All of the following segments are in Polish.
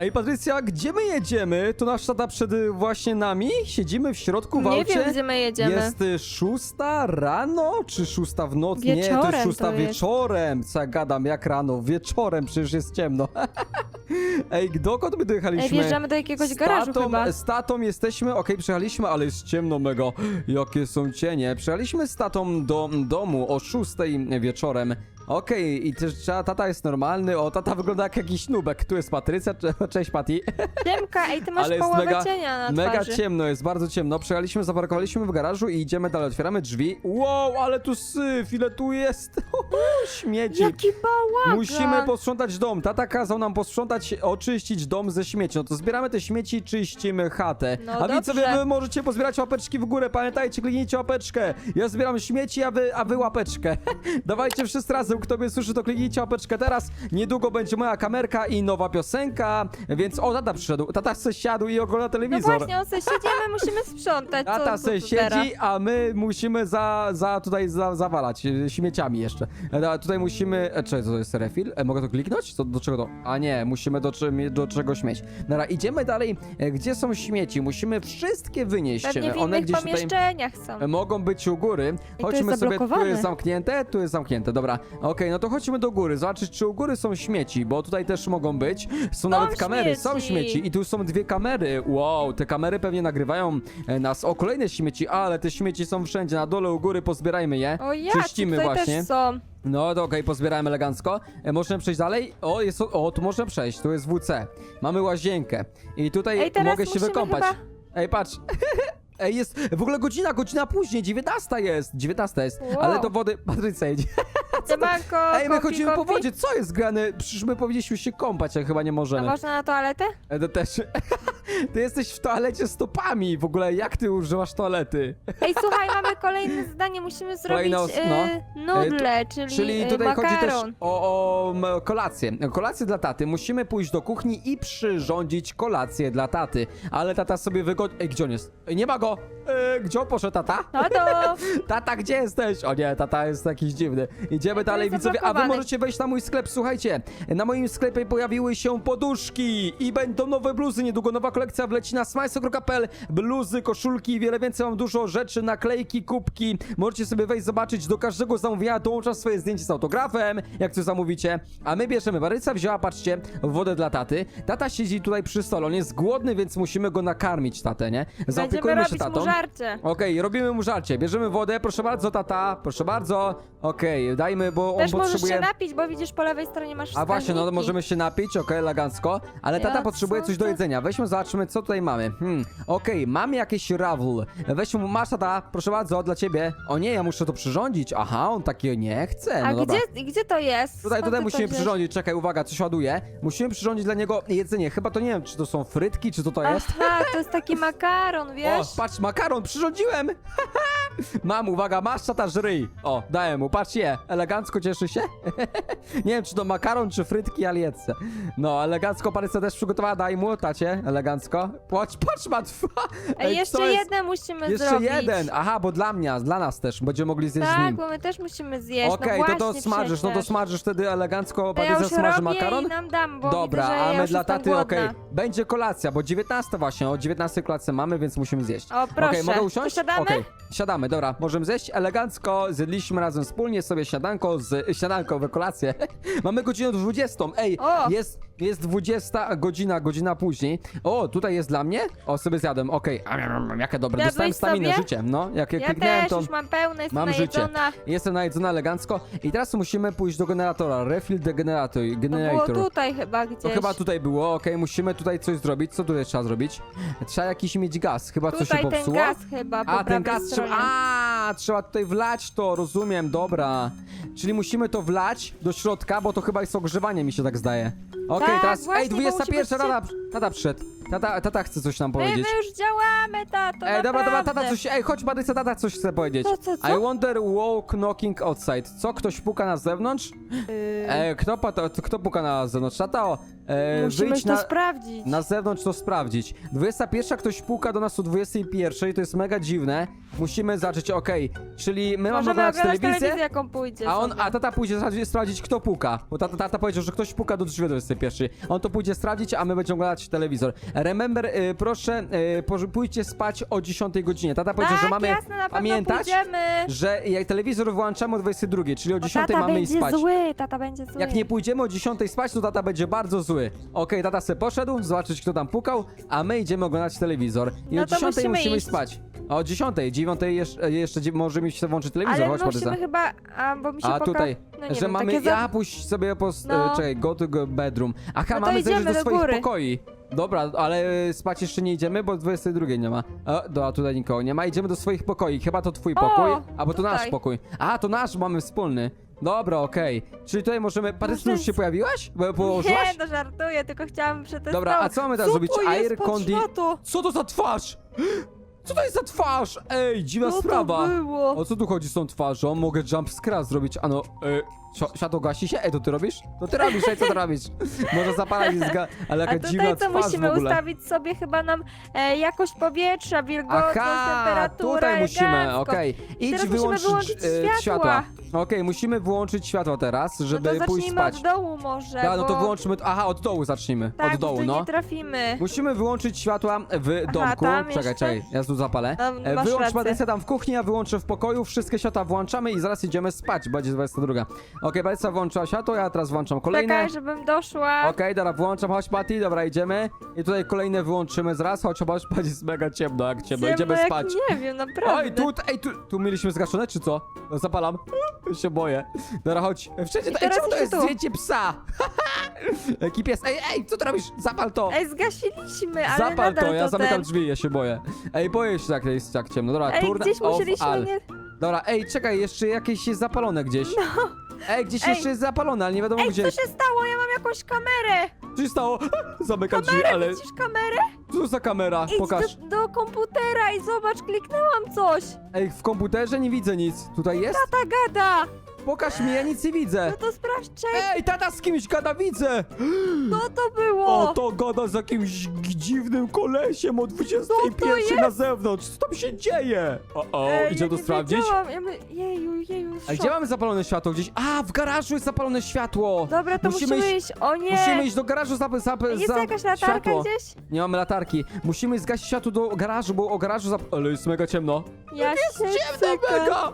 Ej, Patrycja, gdzie my jedziemy? To nasz tata przed y, właśnie nami? Siedzimy w środku w Nie aucie? wiem, gdzie my jedziemy. Jest y, szósta rano, czy szósta w nocy? Nie, to jest Wieczorem szósta to jest. wieczorem. Co ja gadam, jak rano? Wieczorem, przecież jest ciemno. Ej, dokąd my dojechaliśmy? Ej, wjeżdżamy do jakiegoś garażu tatą, chyba. Z tatą jesteśmy, okej, przyjechaliśmy, ale jest ciemno mega. Jakie są cienie. Przyjechaliśmy z tatą do domu o 6 wieczorem. Okej, i też trzeba- tata jest normalny. O, tata wygląda jak jakiś nubek. Tu jest Patrycja. Cze- Cześć, Pati. Ciemka, ej, ty masz Ale jest połowę mega- cienia na Mega twarzy. ciemno, jest bardzo ciemno. Przyjechaliśmy, zaparkowaliśmy w garażu i idziemy dalej. Otwieramy drzwi. Wow, ale tu syf, ile tu jest. Śmieci. Jaki bałagan! Musimy posprzątać dom. Tata kazał nam posprzątać, oczyścić dom ze śmieci. No to zbieramy te śmieci i czyścimy chatę. No a dobrze. widzowie, wy możecie pozbierać łapeczki w górę. Pamiętajcie, kliknijcie łapeczkę. Ja zbieram śmieci, a wy, a wy łapeczkę. Dawajcie wszyscy razem. Kto mnie słyszy, to kliknijcie łapeczkę teraz. Niedługo będzie moja kamerka i nowa piosenka. Więc o, tata przyszedł. Tata se siadł i ogląda No telewizor. właśnie, on se siedzimy, musimy sprzątać. Co, Tata co se teraz? siedzi, a my musimy za, za tutaj za, zawalać e, śmieciami jeszcze. E, a tutaj musimy. E, czy to jest refil? E, mogę to kliknąć? Co, do czego to? A nie, musimy do, czym- do czegoś mieć. Dobra, idziemy dalej. E, gdzie są śmieci? Musimy wszystkie wynieść. Pewnie w One innych gdzieś tutaj. pomieszczeniach są. Mogą być u góry. to Chodźmy sobie. Tu zablokowane. jest zamknięte, tu jest zamknięte. Dobra, okej, no to chodźmy do góry. Zobaczyć, czy u góry są śmieci, bo tutaj też mogą być. Są nawet kamery, są śmieci. śmieci. I tu są dwie kamery. Wow, te kamery pewnie nagrywają e, nas. O, kolejne śmieci, ale te śmieci są wszędzie. Na dole u góry pozbierajmy je. O ja, Czyścimy tutaj właśnie. też są. No to okej, pozbierałem elegancko. E, możemy przejść dalej? O, jest, o, tu można przejść, tu jest WC. Mamy łazienkę. I tutaj Ej, teraz mogę się musimy wykąpać. chyba- Ej, patrz. Ej, jest w ogóle godzina, godzina później, 19 jest, 19 jest, Wow. ale do wody, Patrycja jedzie. Siemanko, Ej, my kopi, chodzimy po kopi. wodzie, co jest grane? Przecież my powinniśmy się kąpać, a chyba nie A możemy. można na toaletę? E, To też. Ty jesteś w toalecie stopami, w ogóle jak ty używasz toalety? Ej, słuchaj, mamy kolejne zadanie, musimy zrobić Kolejne os- no. nudle, czyli, Czyli y, tutaj chodzi też o, o m, kolację. Kolację dla taty. Musimy pójść do kuchni i przyrządzić kolację dla taty. Ale tata sobie wygodzi... Ej, gdzie on jest? Ej, nie ma go! E, gdzie poszedł, tata? No to Tata, gdzie jesteś? O nie, tata jest jakiś dziwny. Idziemy to dalej, jest widzowie. A wy zablokowany. możecie wejść na mój sklep. Słuchajcie, na moim sklepie pojawiły się poduszki i będą nowe bluzy. Niedługo nowa kolekcja wleci na smajso.pl. Bluzy, koszulki i wiele więcej. Mam dużo rzeczy, naklejki, kubki. Możecie sobie wejść, zobaczyć. Do każdego zamówienia dołączam swoje zdjęcie z autografem, jak coś zamówicie. A my bierzemy. Baryca wzięła, patrzcie, wodę dla taty. Tata siedzi tutaj przy stole. On jest głodny, więc musimy go nakarmić, tatę, nie? będziemy Zaopiekujmy się robić tatą. mu żarcie. Okej, robimy mu żarcie. Bierzemy wodę, proszę bardzo, tata, proszę bardzo. Okej, dajmy, bo on Też możesz potrzebuje. się napić, bo widzisz po lewej stronie masz A właśnie, no to wskaźniki. możemy się napić, okej, elegancko. Ale tata Ja potrzebuje co coś do jedzenia. Weźmy, zobaczmy, co tutaj mamy. Hmm, okej, mamy jakieś rawl. Weźmy, masz tata, proszę bardzo, dla ciebie. O nie, ja muszę to przyrządzić. Aha, on takiego nie chce. A No dobra. gdzie, gdzie to jest? Tutaj, Skąd tutaj ty to musimy wziąłeś? przyrządzić, czekaj, uwaga, coś ładuje. Musimy przyrządzić dla niego jedzenie. Chyba to nie wiem, czy to są frytki, czy to to jest. Aha, to jest taki makaron, wiesz? O, patrz, makaron, przyrządziłem! Mam, uwaga, masz tata żryj. O, dałem mu, patrz je, elegancko cieszy się. Nie wiem, czy to makaron, czy frytki, ale jedzę. No, elegancko Paryca też przygotowała, daj mu, tacie, elegancko. Patrz, patrz, ma dwa. Ej, co jeszcze jest? jedne musimy Jeszcze zrobić. jeden, aha, bo dla mnie, dla nas też, będziemy mogli zjeść z Tak, nim. bo my też musimy zjeść. Okej, no to to właśnie smażysz, no to przecież. smażysz wtedy elegancko, To ja Paryca już smaży robię makaron. i nam dam, bo Dobra, widzę, że a ja my już dla jestem taty, głodna. okej. Będzie kolacja, bo 19 właśnie, o 19 kolację mamy, więc musimy zjeść. O, proszę. Okej, mogę usiąść? siadamy? Okej, siadamy, dobra, możemy zjeść elegancko, zjedliśmy razem wspólnie sobie siadanko z śniadanko we kolację. mamy godzinę 20. Ej, O! jest jest 20 godzina, godzina później. O, tutaj jest dla mnie? O, sobie zjadłem, okej. Okay. Jakie dobre, Jadłeś dostałem staminę, sobie? życie. No, jak Ja kliknąłem też to... już mam pełne, jestem Mam życie. najedzona. Jestem najedzona elegancko i teraz musimy pójść do generatora. Refill the generator. To było generator. tutaj chyba gdzieś. To chyba tutaj było, okej, musimy tutaj coś zrobić. Co tutaj trzeba zrobić? Trzeba jakiś mieć gaz, chyba coś się Tutaj ten popsuło. gaz chyba po A, ten prawej gaz trzeba. A, trzeba tutaj wlać to, rozumiem, dobra. Czyli musimy to wlać do środka, bo to chyba jest ogrzewanie, mi się tak zdaje. Okej, Tak, teraz. właśnie, Ej, bo 21 musi być rada. Tata przyszedł. Tata, tata chce coś nam My, powiedzieć. my już działamy, tato, Ej, dobra, dobra, tata coś. Ej, chodź, Patrycja, tata coś chce powiedzieć. Co, co, co? I wonder walk knocking outside. Co, ktoś puka na zewnątrz? Yy, E, kto, kto puka na zewnątrz? Tata, o, e, Musimy wyjdź to na, sprawdzić. na zewnątrz to sprawdzić. 21, ktoś puka do nas o 21, to jest mega dziwne. Musimy zacząć, okej. Czyli my mamy Możemy oglądać telewizję, jaką pójdzie a on, sobie. a tata pójdzie sprawdzić- sprawdzić, kto puka. Bo tata, tata powiedział, że ktoś puka do drzwi o 21. On to pójdzie sprawdzić, a my będziemy oglądać telewizor. Remember, y, proszę, y, poż- pójdźcie spać o 10 godzinie. Tata powiedział, tak, że mamy jasne, na pewno pamiętać, pójdziemy. że jak telewizor włączamy o 22, czyli o Bo 10 tata mamy iść będzie spać. zły, tata będzie zły. Jak nie pójdziemy o 10 spać, to tata będzie bardzo zły. Okej, tata se poszedł, zobaczyć kto tam pukał, a my idziemy oglądać telewizor. I No o to 10 musimy, musimy iść spać. A o 10, 9 jeszcze, jeszcze dzie- możemy iść włączyć telewizor, Ale chodź musimy Patrycja. chyba, a bo mi się A poka... tutaj, no nie że wiem, mamy, takie za... ja pójść sobie po, No. e, czekaj, go to go bedroom. Aha, No to mamy zejść idziemy do do swoich góry. pokoi. Dobra, ale spać jeszcze nie idziemy, bo 22 nie ma. O, dobra, tutaj nikogo nie ma, idziemy do swoich pokoi. Chyba to twój pokój, albo to nasz tutaj. pokój. A, to nasz mamy wspólny. Dobra, okej. Czyli tutaj możemy... Patrycja, już się pojawiłaś? Bo położyłaś? Nie, no żartuję, tylko chciałam przetestować. Dobra, a co mamy teraz zrobić? to jest Air condi... Co to za twarz? Co to jest za twarz? Ej, dziwna Co to sprawa. było? O co tu chodzi z tą twarzą? Mogę jump scare zrobić. Ano, e, si- światło gasi się? Ej, to ty robisz? To ty robisz, ej, co ty robisz? Może zapalać jest zga... Ale A jaka dziwna tutaj co twarz musimy w ogóle. ustawić sobie chyba nam e, jakość powietrza, wilgotność, Aha, temperaturę, tutaj musimy, elegancko. okej. Idź musimy wyłączyć wyłączyć e, światła. Okej, musimy wyłączyć światło teraz, żeby no to pójść zacznijmy spać. od dołu może, Da, no to bo... wyłączmy... Aha, od dołu zacznijmy. tak, od dołu, tu no. nie trafimy. Musimy wyłączyć światła w domku. tam czekaj, jeszcze? czekaj, ja tu zapalę. No, E, masz Wyłącz rację. Patrycja tam w kuchni, ja wyłączę w pokoju, wszystkie światła włączamy i zaraz idziemy spać, będzie 22. Okej, Patrycja włączyła światło, ja teraz włączam kolejne. Czekaj, żebym doszła. Okej, dobra, włączam, chodź Patty, dobra, idziemy. I tutaj kolejne wyłączymy zaraz, chodź, chodź, chodź, jest mega ciemno, jak ciemno, Ciemno idziemy jak spać. Nie wiem, naprawdę. Oj, tu, ej, tu, tu mieliśmy zgaszone, czy co? No, zapalam. się boję. Dobra, chodź. Wszędzie I to, ej, teraz czemu to jeszcze jest tu. zdjęcie psa? Jaki pies? Ej, ej, co ty robisz? Zapal to. Ej, zgasiliśmy, ale Zapal nadal to, ja zamykam ten... drzwi, ja się boję. Ej, boję się, jak jest tak ciemno. Dobra, Ej, turn gdzieś off musieliśmy all. nie... Dobra, ej, czekaj, jeszcze jakieś jest zapalone gdzieś. Ej, gdzieś Ej. jeszcze jest zapalone, ale nie wiadomo Ej, gdzie. co się stało? Ja mam jakąś kamerę! Co się stało? Zamykam drzwi, Kamerę, ale... widzisz kamerę? Co za kamera? Idź Pokaż. do, do komputera i zobacz, kliknęłam coś! Ej, w komputerze nie widzę nic. Tutaj jest? Tata gada! Pokaż mi, ja nic nie widzę. No to sprawdź, czek, Ej, tata z kimś gada, widzę! co to było? O, to gada z jakimś g- dziwnym kolesiem o Co 21 to jest? na zewnątrz. Co tam się dzieje? O, o, Ej, idzie ja to nie sprawdzić? wiedziałam. Ja my... Jeju, jeju, A gdzie mamy zapalone światło? Gdzieś. A, w garażu jest zapalone światło! Dobra, to Musimy iść-. O nie! Musimy iść do garażu za, za, Jest za jakaś latarka światło. gdzieś? Nie mamy latarki. Musimy zgasić światło do garażu, bo o garażu zap... Ale jest mega ciemno. Ja się Ciemno mega!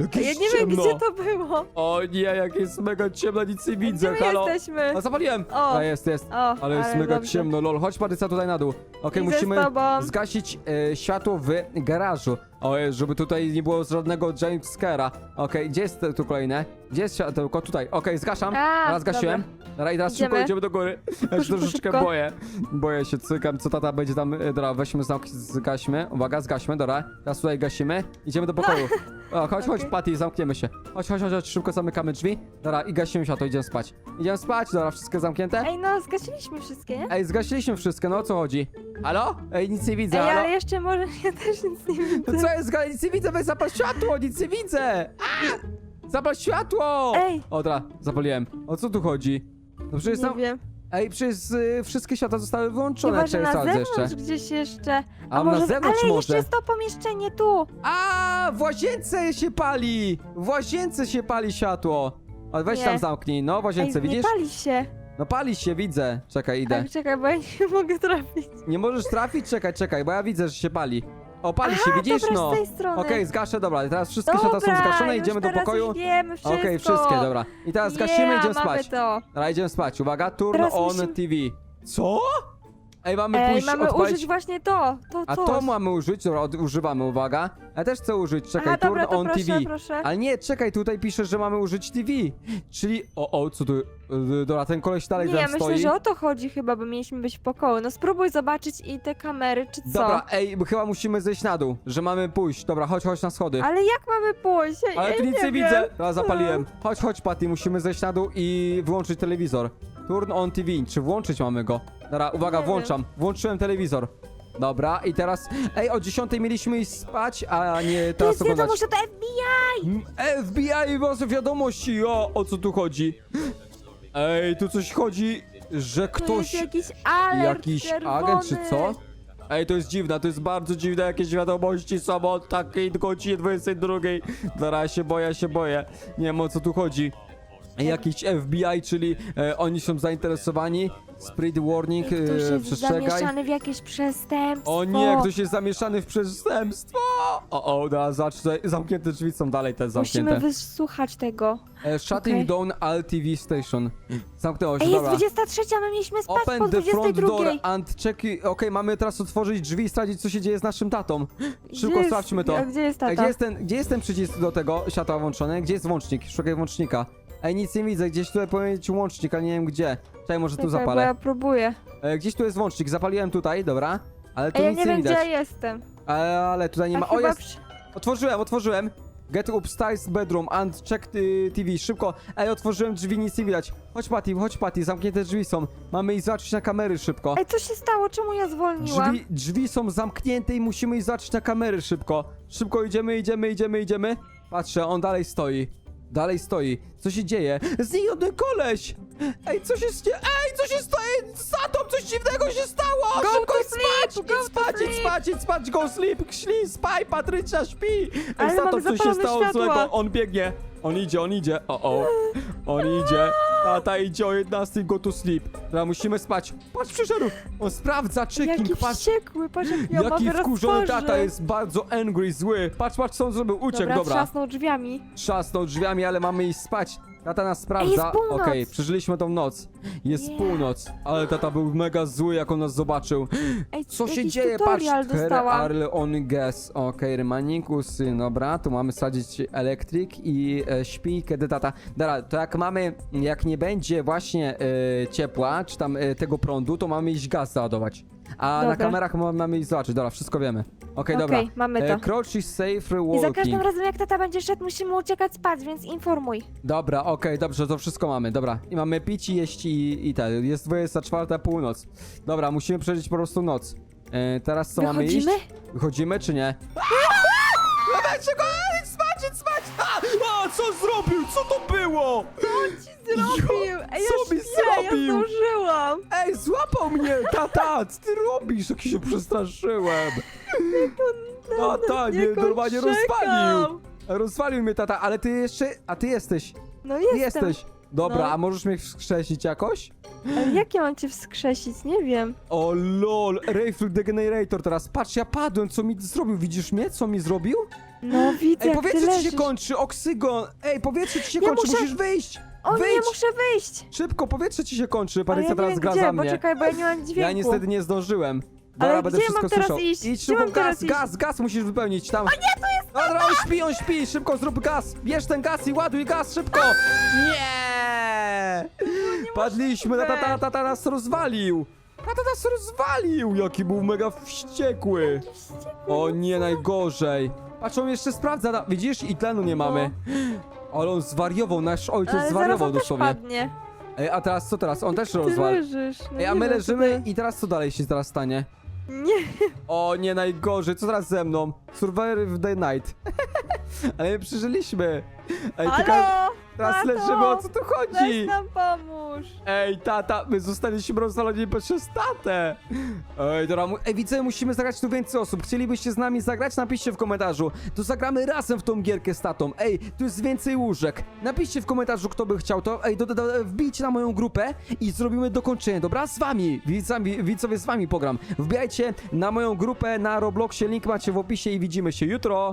Jak Ja nie wiem, ciemno. gdzie to było. O nie, jak jest mega ciemno, nic nie widzę, Gdzie my halo. jesteśmy? A zapaliłem! O. A jest, jest. O, Ale jest mega dobrze. ciemno, lol. Chodź Patrycja tutaj na dół. Okej, Idę z musimy tobą. zgasić e, światło w garażu. O, Jezu, żeby tutaj nie było żadnego jumpscare'a. Okej, gdzie jest tu kolejne? Gdzie jest światełko? Tutaj. Okej, zgaszam. A, Teraz zgasiłem. Dobra, i teraz szybko Idziemy. do góry. Ja się Szybko, troszeczkę szybko. boję. Boję się, cykam, co tata będzie tam... e, Dobra, weźmy zamki, zgaśmy. Uwaga, zgaśmy, dobra. Teraz tutaj gasimy. Idziemy do pokoju. O, chodź, chodź, Okej. Patty, zamkniemy się. Chodź, chodź, chodź, chodź, szybko zamykamy drzwi. Dobra, i gasimy światło, idziemy spać. Idziemy spać, dobra, wszystko zamknięte? Ej, no, zgasiliśmy wszystkie, nie? Ej, zgasiliśmy wszystko, no o co chodzi? Halo? Ej, nic nie widzę, Ej, halo? ale jeszcze może ja też nic nie widzę. Co jest, nic nie widzę, weź zapal światło, nic nie widzę! A! Zapal światło! Ej. O, dobra, zapaliłem. O co tu chodzi? No przecież Nie tam... wiem. Ej, przecież y, wszystkie światła zostały wyłączone, Chyba, że na zewnątrz jeszcze. gdzieś jeszcze. A na zewnątrz ale może. jeszcze jest to pomieszczenie tu. A, w łazience się pali! W łazience się pali światło! O, weź Nie. tam zamknij, no w Ej, łazience, nie widzisz? pali się. No pali się, widzę. Czekaj, idę. Czekaj, bo ja nie mogę trafić. Nie możesz trafić? Czekaj, czekaj, bo ja widzę, że się pali. O, pali się, widzisz? dobra, no. z tej strony. Okej, zgaszę, dobra, teraz wszystkie światła są zgaszone, idziemy do pokoju. Już wiemy wszystko. Okej, wszystkie, dobra. I teraz zgasimy, yeah, idziemy mamy spać. to. Dobra, idziemy spać, uwaga, turn Teraz on musimy- TV. Co? Ej, mamy Ej, mamy odpalić... użyć właśnie to. To A coś. to mamy użyć, dobra, od, używamy, uwaga. Ja też chcę użyć, czekaj, Aha, turn dobra, to on proszę, TV. proszę. Ale nie, czekaj, tutaj pisze, że mamy użyć TV. Czyli, o, o, co tu, yy, dobra, ten koleś dalej Nie, tam ja myślę, stoi. że o to chodzi chyba, bo mieliśmy być w pokoju. No spróbuj zobaczyć i te kamery, czy co. Dobra, ej, bo chyba musimy zejść na dół, że mamy pójść. Dobra, chodź, chodź na schody. Ale jak mamy pójść? Ja, Ale ja tu nic nie, wiem. widzę. Dobra, zapaliłem. Chodź, chodź, Patty, musimy zejść na dół i wyłączyć telewizor. Turn on TV. Czy włączyć mamy go? Dobra, uwaga, włączam. Włączyłem telewizor. Dobra, i teraz... Ej, o 10 mieliśmy iść spać, a nie To teraz jest oglądać... wiadomo, że to FBI! Mm, FBI was wiadomości, o, o co tu chodzi? Ej, tu coś chodzi, że To ktoś... jest jakiś alert Jakiś czerwony. agent czy co? Ej, to jest dziwne, to jest bardzo dziwne, jakieś wiadomości są o takiej godzinie 22. Dobra, ja się boję, ja się boję. Nie wiem o co tu chodzi. Jakiś FBI, czyli e, oni są zainteresowani. Spread warning, Ktoś e, jest przestrzegaj. zamieszany w jakieś przestępstwo. O nie, ktoś jest zamieszany w przestępstwo! O, o, dobra, zacznę. Zamknięte drzwi są dalej te zamknięte. Musimy wysłuchać tego. E, shutting Okej. down All TV station. Zamknęło się, Ej, jest dobra. 23, my mieliśmy spać po Open the front 22. door and check... Okej, mamy teraz otworzyć drzwi i sprawdzić, co się dzieje z naszym tatą. Gdzie Szybko jest- sprawdźmy to. A gdzie jest tata? gdzie, jest ten, gdzie jest ten przycisk do tego światła włączony? Gdzie jest włącznik? Szukaj włącznika. Ej, nic nie widzę, gdzieś tutaj powinien być łącznik, ale nie wiem gdzie. Czekaj, może tu Czekaj, bo zapalę. ja próbuję. E, gdzieś tu jest włącznik, zapaliłem tutaj, dobra. Ale tu Ej, ja nic nie nie, wiem, widać. gdzie ja jestem. Ale, ale tutaj nie A ma. O, chyba jest! przy- Otworzyłem, otworzyłem. Get upstairs bedroom and check TV. Szybko. Ej, otworzyłem drzwi, nic nie widać. Chodź Patty, chodź Patty, zamknięte drzwi są. Mamy iść zobaczyć na kamery szybko. Ej, co się stało? Czemu ja zwolniłam? Drzwi, drzwi są zamknięte i musimy iść zobaczyć na kamery szybko. Szybko idziemy, idziemy, idziemy, idziemy. Patrzę, on dalej stoi. Dalej stoi. Co się dzieje? Zjadny koleś! Ej, co się dzieje? Ej, co się stoi? Z Satą coś dziwnego się stało! Go Szybko to idź spać! sleep, Idź go to spać, idź sleep. spać, idź spać, go sleep! Śli, spaj, Patrycja, śpi! Ej, Ale z Satą mamy coś się zapalone stało światła. złego. On biegnie. On idzie, on idzie. O, o. On idzie. Tata idzie o 11, go to sleep. Dobra, musimy spać. Patrz, przyszedł! On sprawdza checking, Jaki patrz. wściekły, patrz jak ja Jaki wkurzony tata jest bardzo angry, zły. Patrz, patrz co on zrobił, uciekł, Dobra, dobra. trzasnął drzwiami. Trzasnął drzwiami, ale mamy iść spać. Tata nas Ej, sprawdza. jest północ. Okej, przeżyliśmy tą noc. Jest Nie. północ, ale tata był mega zły, jak on nas zobaczył. Ej, Co się jakiś dzieje? Patrz, tutorial Here dostałam. are on gas. Okej, Remanikus, dobra, tu mamy sadzić elektryk i e, śpi, kiedy tata... Dobra, to jak mamy, jak nie będzie właśnie e, ciepła, czy tam e, tego prądu, to mamy iść gaz załadować. A na kamerach ma- mamy iść zobaczyć, dobra, wszystko wiemy. Okej, dobra. Okej, mamy to. E, Crouch is I za walking. każdym razem jak tata będzie szedł, musimy uciekać spać, więc informuj. Dobra, okej, dobrze, to wszystko mamy, dobra. I mamy pić i jeść i, i tak. Jest 24 północ. Dobra, musimy przeżyć po prostu noc. E, teraz co mamy iść? Wychodzimy? Wychodzimy czy nie? Dawajcie go! Idź spać, spać! Co to było? Zrobił! Ej, ja co mi śpię, zrobił? ja zdążyłam! Ej, złapał mnie! Tata, co ty robisz? Jak się przestraszyłem. Tata, nie, niego normalnie czekam. rozwalił. Rozwalił mnie tata, ale ty jeszcze... A ty jesteś. No Ty jestem. jesteś. Dobra, No. a możesz mnie wskrzesić jakoś? Ale jak ja mam cię wskrzesić? Nie wiem. O lol, Rayful Degenerator teraz. Patrz, ja padłem, co mi zrobił? Widzisz mnie? Co mi zrobił? No widzę, Ej, jak ty powietrze ci leżysz. się kończy, oksygon! Ej, powietrze ci się Ja kończy, muszę- musisz wyjść! O nie, Wyjdź! muszę wyjść! Szybko, powietrze ci się kończy, Ale Parycja ja nie teraz wiem gra gdzie, za mnie. poczekaj, bo ja nie mam dźwięku. Ja niestety nie zdążyłem. Dobra, Ale będę gdzie wszystko mam teraz słyszał. iść? Idź Gdzie szybko, mam teraz gaz, iść? gaz, gaz musisz wypełnić tam. A nie, to jest Dobra, on śpi, on śpi, szybko zrób gaz. Bierz ten gaz i ładuj gaz, szybko. Nie! Padliśmy, tata, tata, tata nas rozwalił. Tata nas rozwalił, jaki był mega wściekły. O nie, najgorzej. Patrz, on jeszcze sprawdza, na- widzisz? I tlenu nie mamy. Ale on zwariował, nasz ojciec Ale zaraz zwariował on też dosłownie. padnie. Ej, a teraz co teraz? On też Ty rozwal. leżysz. No Ej, a nie my wiem, leżymy ty- i teraz co dalej się teraz stanie? Nie, O nie, najgorzej, co teraz ze mną? Survivor of the Night. Ale my przeżyliśmy. Ej, tylko halo! teraz tato! leżymy, o co tu chodzi? Weź nam pomóż! Ej, tata, my zostaliśmy rozwaleni przez tatę. Ej, dobra, mu- ej, widzę, musimy zagrać tu więcej osób. Chcielibyście z nami zagrać? Napiszcie w komentarzu. To zagramy razem w tą gierkę z tatą. Ej, tu jest więcej łóżek. Napiszcie w komentarzu, kto by chciał to. Ej, do, do, do, wbijcie na moją grupę i zrobimy dokończenie, dobra? Z wami, widzami, widzowie, z wami pogram. Wbijajcie na moją grupę na Robloxie, link macie w opisie i widzimy się jutro.